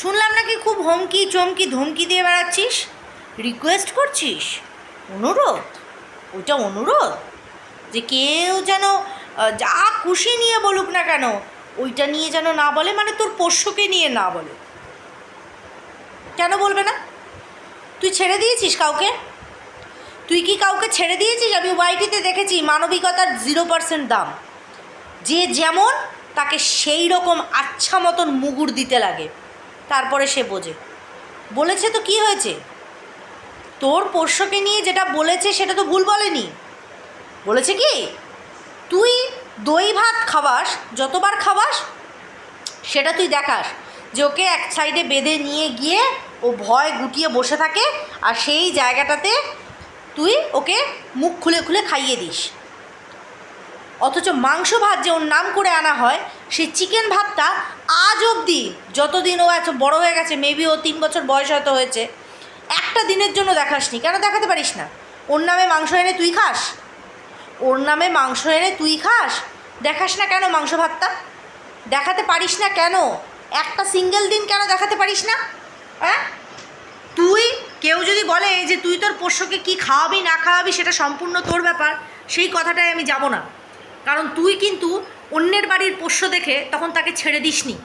শুনলাম নাকি খুব হুমকি চমকি ধমকি দিয়ে বেড়াচ্ছিস? রিকোয়েস্ট করছিস? অনুরোধ? ওইটা অনুরোধ? যে কেউ যেন যা খুশি নিয়ে বলুক না কেন, ওইটা নিয়ে যেন না বলে মানে তোর পোষ্যকে নিয়ে না বলে। কেন বলবে না? তুই ছেড়ে দিয়েছিস কাউকে? তুই কি কাউকে ছেড়ে দিয়েছিস? আমি ওয়াইটিতে দেখেছি, মানবিকতার জিরো পার্সেন্ট দাম। যে যেমন, তাকে সেই রকম আচ্ছা মতন মুগুর দিতে লাগে। তারপরে সে বোঝে। বলেছে তো কি হয়েছে? তোর পোষ্যকে নিয়ে যেটা বলেছে সেটা তো ভুল বলেনি। বলেছে কি? তুই দই ভাত খাবাস যতবার খাবাস সেটা তুই দেখাস। যে ওকে এক সাইডে বেঁধে নিয়ে গিয়ে ও ভয় গুটিয়ে বসে থাকে আর সেই জায়গাটাতে তুই ওকে মুখ খুলে খুলে খাইয়ে দিস। অথচ মাংস ভাত যে ওর নাম করে আনা হয় সেই চিকেন ভাতটা আজ অবধি যতদিন ও এত বড় হয়ে গেছে মেবি ও তিন বছর বয়স হয়তো হয়েছে, একটা দিনের জন্য দেখাসনি। কেন দেখাতে পারিস না? ওর নামে মাংস এনে তুই খাস? ওর নামে মাংস এনে তুই খাস? দেখাস না কেন মাংস ভাতটা? দেখাতে পারিস না কেন? একটা সিঙ্গেল দিন কেন দেখাতে পারিস না? হ্যাঁ তুই, কেউ যদি বলে যে তুই তোর পোষ্যকে কি খাওয়াবি না খাওয়াবি, সেটা সম্পূর্ণ তোর ব্যাপার, সেই কথাটায় আমি যাব না। কারণ তুই কিন্তু অন্যের বাড়ির পোষ্য দেখে তখন তাকে ছেড়ে দিসনি।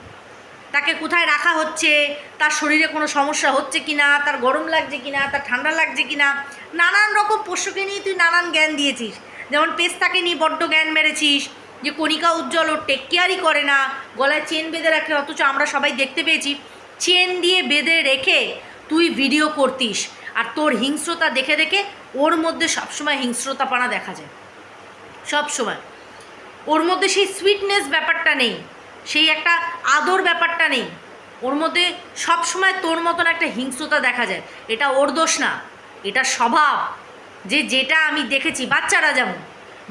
তাকে কোথায় রাখা হচ্ছে? তার শরীরে কোনো সমস্যা হচ্ছে কি না তার গরম লাগছে কি না তার ঠান্ডা লাগছে কি না নানান রকম পোষ্যকে নিয়ে তুই নানান জ্ঞান দিয়েছিস। যেমন পেস্তাকে নিয়ে বড্ড জ্ঞান মেরেছিস যে কণিকা উজ্জ্বল, ও টেক কেয়ারই করে না। গলায় চেন বেঁধে রাখে, অথচ আমরা সবাই দেখতে পেয়েছি। চেন দিয়ে বেঁধে রেখে তুই ভিডিও করতিস। আর তোর হিংস্রতা দেখে দেখে ওর মধ্যে সবসময় হিংস্রতা হিংস্রতাপানা দেখা যায়। সব সময় ওর মধ্যে সেই সুইটনেস ব্যাপারটা নেই, সেই একটা আদর ব্যাপারটা নেই। ওর মধ্যে সবসময় তোর মতন একটা হিংস্রতা দেখা যায়। এটা ওর দোষ না, এটা স্বভাব। যে যেটা আমি দেখেছি, বাচ্চারা যেমন,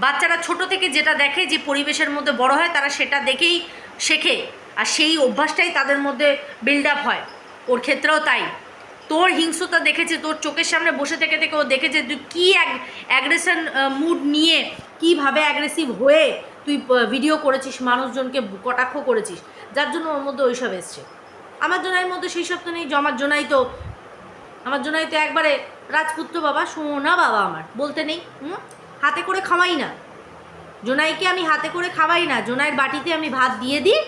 বাচ্চারা ছোট থেকে যেটা দেখে, যে পরিবেশের মধ্যে বড় হয়, তারা সেটা দেখেই শেখে। আর সেই অভ্যাসটাই তাদের মধ্যে বিল্ড আপ হয়। ওর ক্ষেত্রেও তাই। তোর হিংস্রতা দেখেছে, তোর চোখের সামনে বসে থেকে থেকে ও দেখেছে তুই কী অ্যাগ্রেশন মুড নিয়ে, কীভাবে অ্যাগ্রেসিভ হয়ে তুই ভিডিও করেছিস, মানুষজনকে কটাক্ষ করেছিস, যার জন্য ওর মধ্যে ওইসব এসছে। আমার জোনাইয়ের মধ্যে সেই সব তো নেই জমার জোনাই তো, আমার জোনাই তো একবারে রাজপুত্র বাবা, সোনা বাবা আমার, বলতে নেই, হুম? হাতে করে খাওয়াই না। জোনাইকে আমি হাতে করে খাওয়াই না, জোনাইয়ের বাটিতে আমি ভাত দিয়ে দিই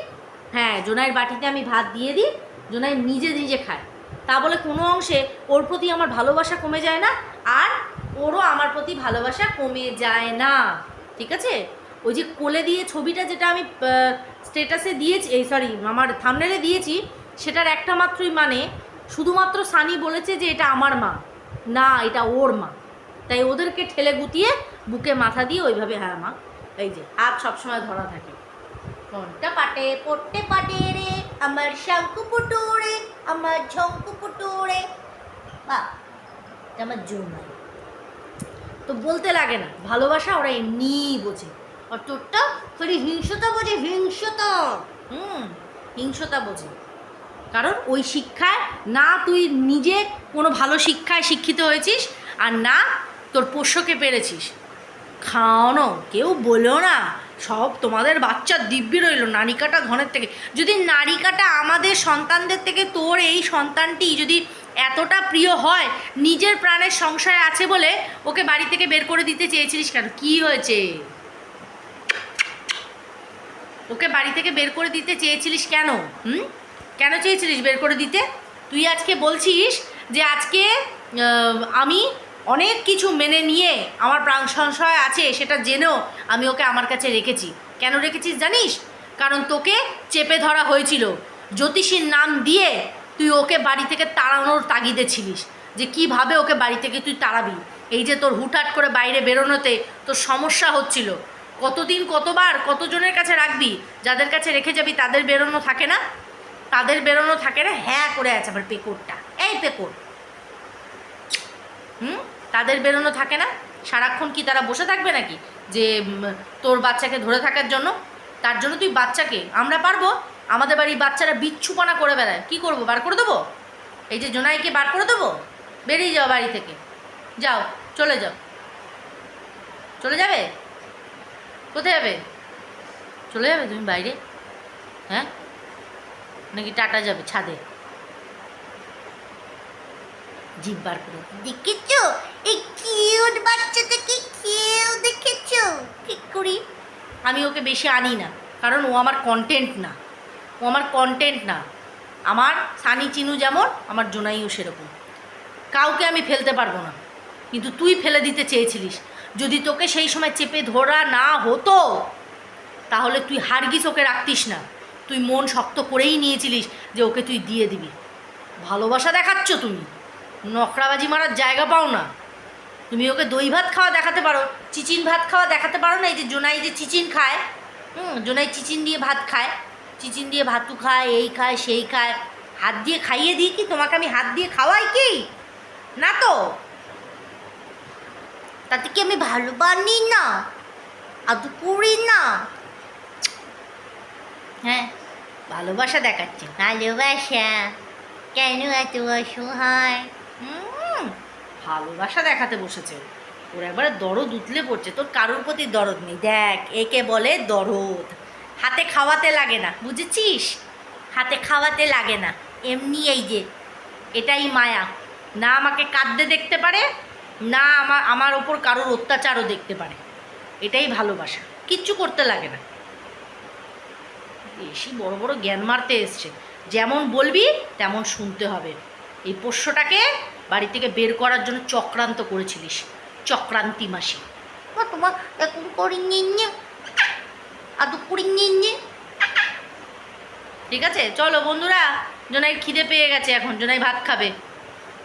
হ্যাঁ জোনাইয়ের বাটিতে আমি ভাত দিয়ে দিই, জোনাই নিজে নিজে খায়। তা বলে কোনো অংশে ওর প্রতি আমার ভালোবাসা কমে যায় না, আর ওরও আমার প্রতি ভালোবাসা কমে যায় না। ঠিক আছে? ওই যে কোলে দিয়ে ছবিটা যেটা আমি স্টেটাসে দিয়েছি, এই সরি আমার থামনেলে দিয়েছি, সেটার একটা মাত্রই মানে শুধুমাত্র সানি বলেছে যে এটা আমার মা, না এটা ওর মা। তাই ওদেরকে ঠেলে গুটিয়ে বুকে মাথা দিয়ে ওইভাবে হ্যাঁ মা, এই যে, হাত সবসময় ধরা থাকে। কোনটা পাটে, পড়তে পাটে রে, আমার শঙ্কু পুটুরে, আমার ঝঙ্কু পুটুরে। বা আমার জন্য তো বলতে লাগে না, ভালোবাসা ওরা এমনিই বোঝে। আর তোরটা খালি হিংসতা বোঝে, হিংসতা। হুম, হিংসতা বোঝে। কারণ ওই শিক্ষায় না তুই নিজে কোনো ভালো শিক্ষায় শিক্ষিত হয়েছিস আর না তোর পোষ্যকে পেরেছিস। খাওয়ানো, কেউ বলেও না, সব তোমাদের বাচ্চার দিব্যি রইল নারিকাটা ঘনের থেকে। যদি নারিকাটা আমাদের সন্তানদের থেকে তোর এই সন্তানটি যদি এতটা প্রিয় হয়, নিজের প্রাণের সংশয় আছে বলে ওকে বাড়ি থেকে বের করে দিতে চেয়েছিলিস কেন? কি হয়েছে? ওকে বাড়ি থেকে বের করে দিতে চেয়েছিলিস কেন? হুম? কেন চেয়েছিলিস বের করে দিতে? তুই আজকে বলছিস যে আজকে আমি অনেক কিছু মেনে নিয়ে আমার প্রাণ সংশয় আছে, সেটা জেনেও আমি ওকে আমার কাছে রেখেছি। কেন রেখেছিস জানিস? কারণ তোকে চেপে ধরা হয়েছিল। জ্যোতিষীর নাম দিয়ে তুই ওকে বাড়ি থেকে তাড়ানোর তাগিদে ছিলিস। যে কীভাবে ওকে বাড়ি থেকে তুই তাড়াবি? এই যে তোর হুটহাট করে বাইরে বেরোনোতে তোর সমস্যা হচ্ছিল। কতদিন, কতবার, কতজনের কাছে রাখবি? যাদের কাছে রেখে যাবি, তাদের বেরোনো থাকে না? তাদের বেরোনো থাকে না? হ্যাঁ করে আছে আবার পেকোরটা এই পেকোর হুম? তাদের বেরোনো থাকে না? সারাক্ষণ কি তারা বসে থাকবে নাকি? যে তোর বাচ্চাকে ধরে থাকার জন্য? তার জন্য তুই বাচ্চাকে, আমরা পারব? আমাদের বাড়ির বাচ্চারা বিচ্ছুপনা করে বেড়ায়। কি করব, বার করে দেবো? এই যে জোনাইকে বার করে দেবো? বেরিয়ে যাও বাড়ি থেকে। যাও, চলে যাও। চলে যাবে? কোথায় যাবে? চলে যাবে তুমি বাইরে? হ্যাঁ? নাকি টাটা যাবে ছাদে? জিভ বার করে দেখেছ? এই কিউট বাচ্চাটাকে কেউ দেখেছ? ঠিক করি? আমি ওকে বেশি আনি না কারণ ও আমার কন্টেন্ট না। ও আমার কন্টেন্ট না। আমার সানি চিনু যেমন আমার জোনাইও সেরকম। কাউকে আমি ফেলতে পারব না। কিন্তু তুই ফেলে দিতে চেয়েছিলিস। যদি তোকে সেই সময় চেপে ধরা না হতো, তাহলে তুই হারগিস ওকে রাখতিস না। তুই মন শক্ত করেই নিয়েছিলিস যে ওকে তুই দিয়ে দিবি। ভালোবাসা দেখাচ্ছ তুমি। নকরাবাজি মারার জায়গা পাও না। তুমি ওকে দই ভাত খাওয়া দেখাতে পারো, চিচিন ভাত খাওয়া দেখাতে পারো না, এই যে জোনাই যে চিচিন খায়, হুম, জোনাই চিচিন দিয়ে ভাত খায়। চিচিন দিয়ে ভাতু খায়, এই খায়, সেই খায়। হাত দিয়ে খাইয়ে দিই কি? তোমাকে আমি হাত দিয়ে খাওয়াই কি? না তো? তাতে কি আমি ভালো বানি না। আদু করি না। হ্যাঁ ভালোবাসা দেখাচ্ছে। ভালোবাসা? কেন এত অসহায়? ভালোবাসা দেখাতে বসেছে। ওর একবারে দরদ উতলে পড়ছে। তোর কারোর প্রতি দরদ নেই। দেখ একে বলে দরদ। হাতে খাওয়াতে লাগে না বুঝেছিস? হাতে খাওয়াতে লাগে না। এমনি এই যে এটাই মায়া। না আমাকে কাঁদতে দেখতে পারে না আমার আমার ওপর কারোর অত্যাচারও দেখতে পারে। এটাই ভালোবাসা। কিচ্ছু করতে লাগে না। বেশি বড় বড় জ্ঞান মারতে এসছে। যেমন বলবি তেমন শুনতে হবে। এই পোষ্যটাকে বাড়ি থেকে বের করার জন্য চক্রান্ত করেছিলিস। চক্রান্তি মাসি। তোমার এখন করি নিয়ে আদু করি নিয়ে ঠিক আছে? চলো বন্ধুরা জোনাই খিদে পেয়ে গেছে এখন। জোনাই ভাত খাবে।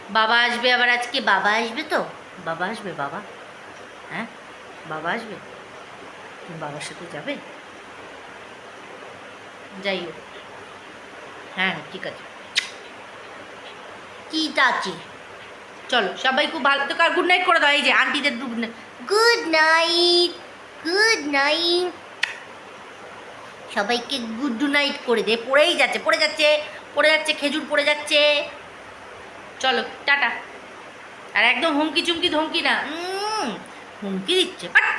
বাবা আসবে আবার আজকে। বাবা আসবে তো? বাবা আসবে, বাবা? হ্যাঁ? বাবা আসবে? তুমি বাবার সাথে যাবে? যাই হোক। হ্যাঁ ঠিক আছে। কি আছে চলো, সবাই খুব ভালো তো কার গুড নাইট করে দাও, এই যে আন্টিদের good night good night good night সবাইকে গুড নাইট করে দে, পড়েই যাচ্ছে, পড়ে যাচ্ছে পড়ে যাচ্ছে, খেজুর পড়ে যাচ্ছে। চলো, টাটা। আর একদম হুমকি চুমকি ধমকি না। হুমকি দিচ্ছে পাট